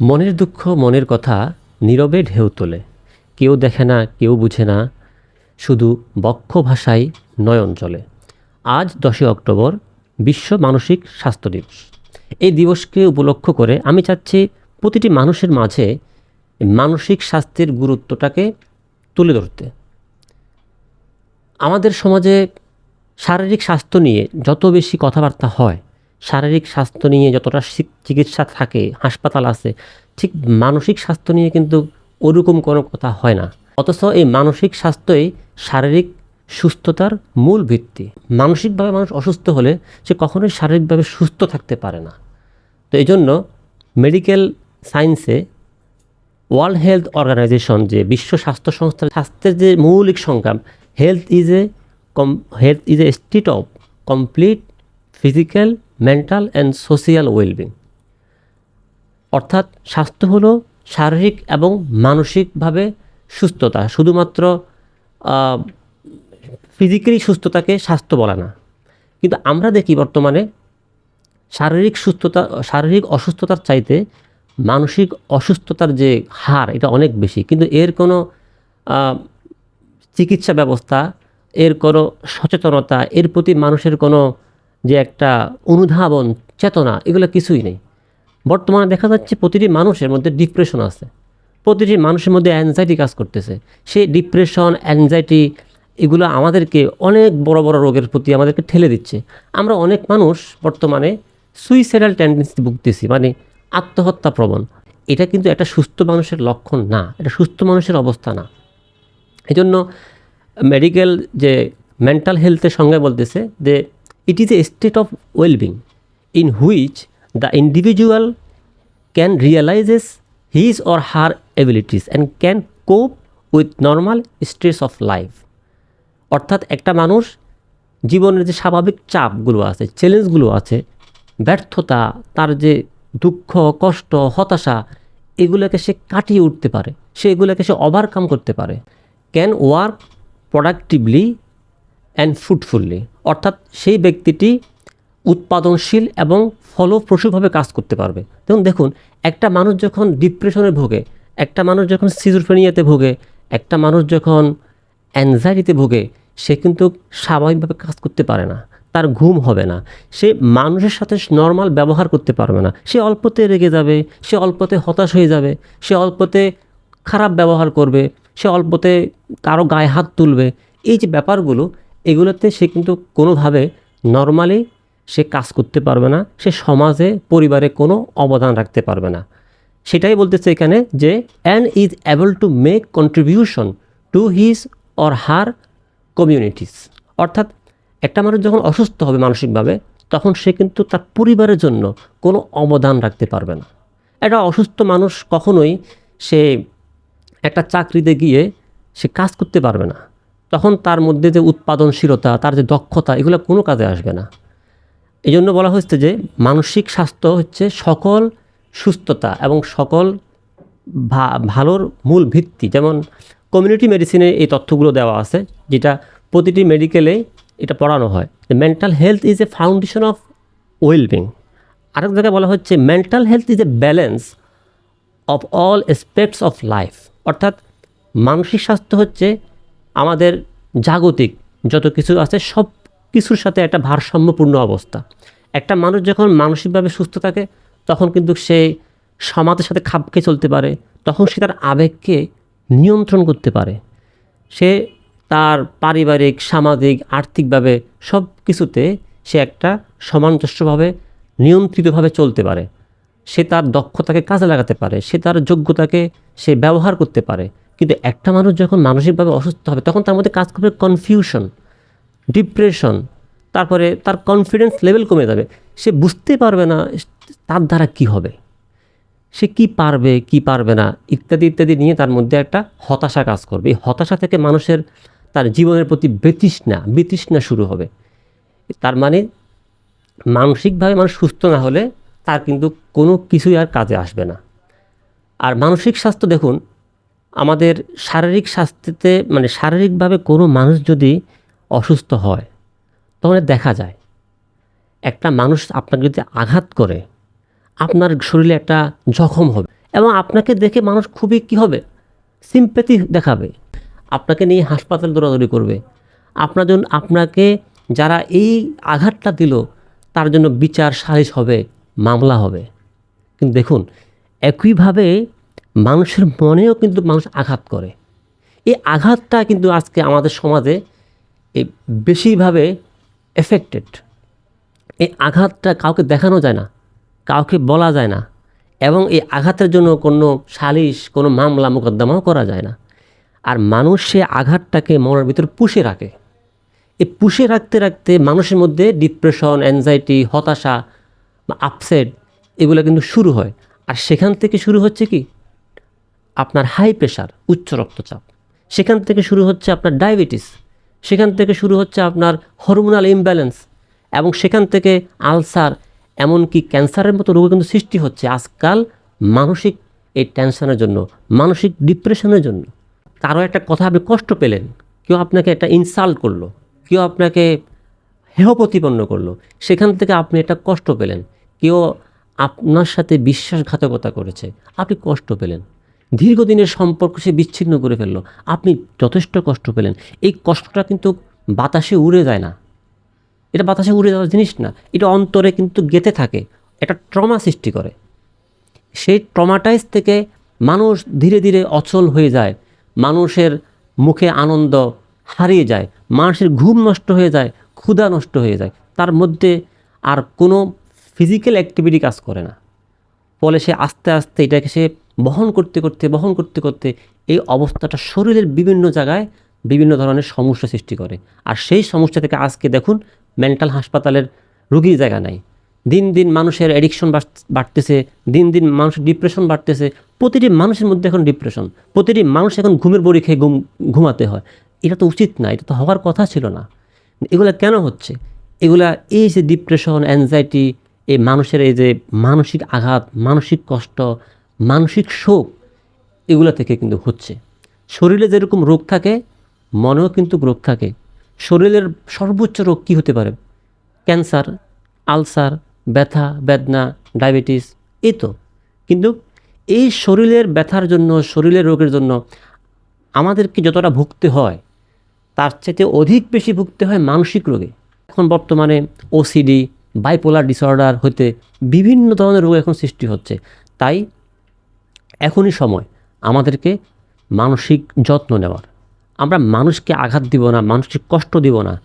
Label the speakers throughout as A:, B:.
A: মনের দুঃখ, মনের কথা নীরবে ঢেউ তোলে। কেউ দেখে না, কেউ বুঝে না, শুধু বক্ষ ভাষায় নয়ন চলে। আজ দশই অক্টোবর, বিশ্ব মানসিক স্বাস্থ্য দিবস। এই দিবসকে উপলক্ষ করে আমি চাচ্ছি প্রতিটি মানুষের মাঝে মানসিক স্বাস্থ্যের গুরুত্বটাকে তুলে ধরতে। আমাদের সমাজে শারীরিক স্বাস্থ্য নিয়ে যত বেশি কথাবার্তা হয় শারীরিক স্বাস্থ্য নিয়ে যতটা চিকিৎসা থাকে, হাসপাতাল আছে, ঠিক মানসিক স্বাস্থ্য নিয়ে কিন্তু ওরকম কোনো কথা হয় না। অথচ এই মানসিক স্বাস্থ্যই শারীরিক সুস্থতার মূল ভিত্তি। মানসিকভাবে মানুষ অসুস্থ হলে সে কখনোই শারীরিকভাবে সুস্থ থাকতে পারে না। তো এই জন্য মেডিকেল সায়েন্সে ওয়ার্ল্ড হেলথ অর্গানাইজেশন যে বিশ্ব স্বাস্থ্য সংস্থা, স্বাস্থ্যের যে মৌলিক সংগ্রাম health is a com health is a state of complete physical mental and social wellbeing অর্থাৎ স্বাস্থ্য হলো শারীরিক এবং মানসিকভাবে সুস্থতা, শুধুমাত্র ফিজিক্যালি সুস্থতাকে স্বাস্থ্য বলে না। কিন্তু আমরা দেখি বর্তমানে শারীরিক সুস্থতা, শারীরিক অসুস্থতার চাইতে মানসিক অসুস্থতার যে হার, এটা অনেক বেশি। কিন্তু এর কোনো চিকিৎসা ব্যবস্থা, এর কোনো সচেতনতা, এর প্রতি মানুষের কোনো যে একটা অনুধাবন, চেতনা, এগুলো কিছুই নেই। বর্তমানে দেখা যাচ্ছে প্রতিটি মানুষের মধ্যে ডিপ্রেশন আছে। প্রতিটি মানুষের মধ্যে অ্যাংজাইটি কাজ করতেছে। সেই ডিপ্রেশন অ্যাংজাইটি এগুলো আমাদেরকে অনেক বড় বড় রোগের প্রতি আমাদেরকে ঠেলে দিচ্ছে। আমরা অনেক মানুষ বর্তমানে সুইসাইডাল টেন্ডেন্সি ভুগতেছি মানে আত্মহত্যা প্রবণ। এটা কিন্তু একটা সুস্থ মানুষের লক্ষণ না, এটা সুস্থ মানুষের অবস্থা না। এই জন্য মেডিকেল যে মেন্টাল হেলথের সঙ্গে বলতেছে যে it is a state of wellbeing in which the individual can realises his or her abilities and can cope with normal stress of life অর্থাৎ একটা মানুষ জীবনের যে স্বাভাবিক চাপগুলো আছে চ্যালেঞ্জগুলো আছে, ব্যর্থতা, তার যে দুঃখ, কষ্ট, হতাশা, এগুলোকে সে কাটিয়ে উঠতে পারে, সে এগুলোকে সে ওভারকাম করতে পারে। Can work productively and fruitfully অর্থাৎ সেই ব্যক্তিটি উৎপাদনশীল এবং ফলপ্রসূভাবে কাজ করতে পারবে। দেখুন দেখুন, একটা মানুষ যখন ডিপ্রেশনে ভোগে, একটা মানুষ যখন সিজোফ্রেনিয়াতে ভোগে, একটা মানুষ যখন অ্যাংজাইটিতে ভোগে, সে কিন্তু স্বাভাবিকভাবে কাজ করতে পারে না। তার ঘুম হবে না। সে মানুষের সাথে নর্মাল ব্যবহার করতে পারবে না। সে অল্পতে রেগে যাবে, সে অল্পতে হতাশ হয়ে যাবে, সে অল্পতে খারাপ ব্যবহার করবে, সে অল্পতে কারও গায়ে হাত তুলবে। এই যে ব্যাপারগুলো এগুলোতে সে কিন্তু কোনোভাবে নর্মালি সে কাজ করতে পারবে না, সে সমাজে, পরিবারে কোনো অবদান রাখতে পারবে না। সেটাই বলতেছে এখানে যে and is able to make contribution to his or her communities অর্থাৎ একটা মানুষ যখন অসুস্থ হবে মানসিকভাবে, তখন সে কিন্তু তার পরিবারের জন্য কোনো অবদান রাখতে পারবে না। একটা অসুস্থ মানুষ কখনোই সে একটা চাকরিতে গিয়ে সে কাজ করতে পারবে না। তখন তার মধ্যে যে উৎপাদনশীলতা, তার যে দক্ষতা, এগুলো কোনো কাজে আসবে না। এই জন্য বলা হচ্ছে যে মানসিক স্বাস্থ্য হচ্ছে সকল সুস্থতা এবং সকল ভালোর মূল ভিত্তি। যেমন কমিউনিটি মেডিসিনে এই তথ্যগুলো দেওয়া আছে, যেটা প্রতিটি মেডিকেলে এটা পড়ানো হয়। Mental health is a foundation of wellbeing আরেক জায়গায় বলা হচ্ছে mental health is a balance of all aspects of life অর্থাৎ মানসিক স্বাস্থ্য হচ্ছে আমাদের জাগতিক যত কিছু আছে, সব কিছুর সাথে একটা ভারসাম্যপূর্ণ অবস্থা। একটা মানুষ যখন মানসিকভাবে সুস্থ থাকে, তখন কিন্তু সে সমাজের সাথে খাপ খেয়ে চলতে পারে, তখন সে তার আবেগকে নিয়ন্ত্রণ করতে পারে। সে তার পারিবারিক, সামাজিক, আর্থিকভাবে সব কিছুতে সে একটা সামঞ্জস্যভাবে, নিয়ন্ত্রিতভাবে চলতে পারে। সে তার দক্ষতাকে কাজে লাগাতে পারে, সে তার যোগ্যতাকে সে ব্যবহার করতে পারে। কিন্তু একটা মানুষ যখন মানসিকভাবে অসুস্থ হবে, তখন তার মধ্যে কাজ করবে কনফিউশন ডিপ্রেশন তারপরে তার কনফিডেন্স লেভেল কমে যাবে। সে বুঝতে পারবে না তার দ্বারা কি হবে। সে কি পারবে কি পারবে না, ইত্যাদি ইত্যাদি নিয়ে তার মধ্যে একটা হতাশা কাজ করবে। এই হতাশা থেকে মানুষের তার জীবনের প্রতি বিতৃষ্ণা বিতৃষ্ণা শুরু হবে। তার মানে মানসিকভাবে মানুষ সুস্থ না হলে তার কিন্তু কোনো কিছুই আর কাজে আসবে না। আর মানসিক স্বাস্থ্য দেখুন আমাদের শারীরিক স্বাস্থ্যতে মানে শারীরিকভাবে কোনো মানুষ যদি অসুস্থ হয় তখন দেখা যায় একটা মানুষ আপনাকে যদি আঘাত করে, আপনার শরীরে একটা জখম হবে এবং আপনাকে দেখে মানুষ খুবই কী হবে? সিম্পেথি দেখাবে। আপনাকে নিয়ে হাসপাতাল দৌড়াদৌড়ি করবে। আপনার জন্য, আপনাকে যারা এই আঘাতটা দিল, তার জন্য বিচার সালিশ হবে, মামলা হবে। কিন্তু দেখুন, একইভাবে মানুষের মনেও কিন্তু মানুষ আঘাত করে। এই আঘাতটা কিন্তু আজকে আমাদের সমাজে এই বেশিভাবে এফেক্টেড এই আঘাতটা কাউকে দেখানো যায় না, কাউকে বলা যায় না এবং এই আঘাতের জন্য কোনো সালিশ, কোনো মামলা মোকদ্দমাও করা যায় না। আর মানুষ সে আঘাতটাকে মনের ভিতর পুষে রাখে। এই পুষে রাখতে রাখতে মানুষের মধ্যে ডিপ্রেশন অ্যাংজাইটি হতাশা বা আপসেট এগুলো কিন্তু শুরু হয়। আর সেখান থেকে শুরু হচ্ছে কি? আপনার হাই প্রেশার উচ্চ রক্তচাপ। সেখান থেকে শুরু হচ্ছে আপনার ডায়াবেটিস সেখান থেকে শুরু হচ্ছে আপনার হরমোনাল ইমব্যালেন্স এবং সেখান থেকে আলসার এমনকি ক্যান্সারের মতো রোগ কিন্তু সৃষ্টি হচ্ছে আজকাল মানসিক এই টেনশনের জন্য, মানসিক ডিপ্রেশনের জন্য। কারও একটা কথা আপনি কষ্ট পেলেন, কেউ আপনাকে একটা ইনসাল্ট করল, কেউ আপনাকে হেয় প্রতিপন্ন করল, সেখান থেকে আপনি একটা কষ্ট পেলেন, কেউ আপনার সাথে বিশ্বাসঘাতকতা করেছে, আপনি কষ্ট পেলেন। দীর্ঘদিনের সম্পর্ক সে বিচ্ছিন্ন করে ফেলল। আপনি যথেষ্ট কষ্ট পেলেন। এই কষ্টটা কিন্তু বাতাসে উড়ে যায় না। এটা বাতাসে উড়ে যাওয়ার জিনিস না। এটা অন্তরে কিন্তু গেঁথে থাকে। এটা ট্রমা সৃষ্টি করে। সেই ট্রমাটাইজ থেকে মানুষ ধীরে ধীরে অচল হয়ে যায়। মানুষের মুখে আনন্দ হারিয়ে যায়। মানুষের ঘুম নষ্ট হয়ে যায়, ক্ষুধা নষ্ট হয়ে যায়। তার মধ্যে আর কোনো ফিজিক্যাল অ্যাক্টিভিটি কাজ করে না। ফলে সে আস্তে আস্তে এটাকে সে বহন করতে করতে, বহন করতে করতে এই অবস্থাটা শরীরের বিভিন্ন জায়গায় বিভিন্ন ধরনের সমস্যা সৃষ্টি করে। আর সেই সমস্যা থেকে আজকে দেখুন মেন্টাল হাসপাতালের রুগীর জায়গা নাই। দিন দিন মানুষের অ্যাডিকশন বাড়তেছে, দিন দিন মানুষের ডিপ্রেশন বাড়তেছে। প্রতিটি মানুষের মধ্যে এখন ডিপ্রেশন প্রতিটি মানুষ এখন ঘুমের বড়ি খেয়ে ঘুম, ঘুমাতে হয়। এটা তো উচিত না, এটা তো হওয়ার কথা ছিল না। এগুলা কেন হচ্ছে? এগুলা এই যে ডিপ্রেশন অ্যাংজাইটি এই মানুষের এই যে মানসিক আঘাত, মানসিক কষ্ট মানসিক শোক এগুলো থেকে কিন্তু হচ্ছে। শরীরে যেরকম রোগ থাকে, মনেও কিন্তু রোগ থাকে। শরীরের সর্বোচ্চ রোগ কী হতে পারে? ক্যান্সার, আলসার, ব্যথা, বেদনা, ডায়াবেটিস এই তো। কিন্তু এই শরীরের ব্যথার জন্য, শরীরের রোগের জন্য আমাদেরকে যতটা ভুগতে হয়, তার চাইতে অধিক বেশি ভুগতে হয় মানসিক রোগে। এখন বর্তমানে ওসিডি বাইপোলার ডিসঅর্ডার হতে বিভিন্ন ধরনের রোগ এখন সৃষ্টি হচ্ছে। তাই এখনই সময় আমাদেরকে মানসিক যত্ন নেওয়ার। আমরা মানুষকে আঘাত দিব না, মানুষকে কষ্ট দিব না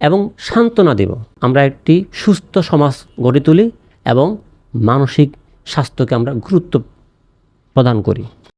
A: এবং সান্ত্বনা দেব। আমরা একটি সুস্থ সমাজ গড়ে তুলি এবং মানসিক স্বাস্থ্যকে আমরা গুরুত্ব প্রদান করি।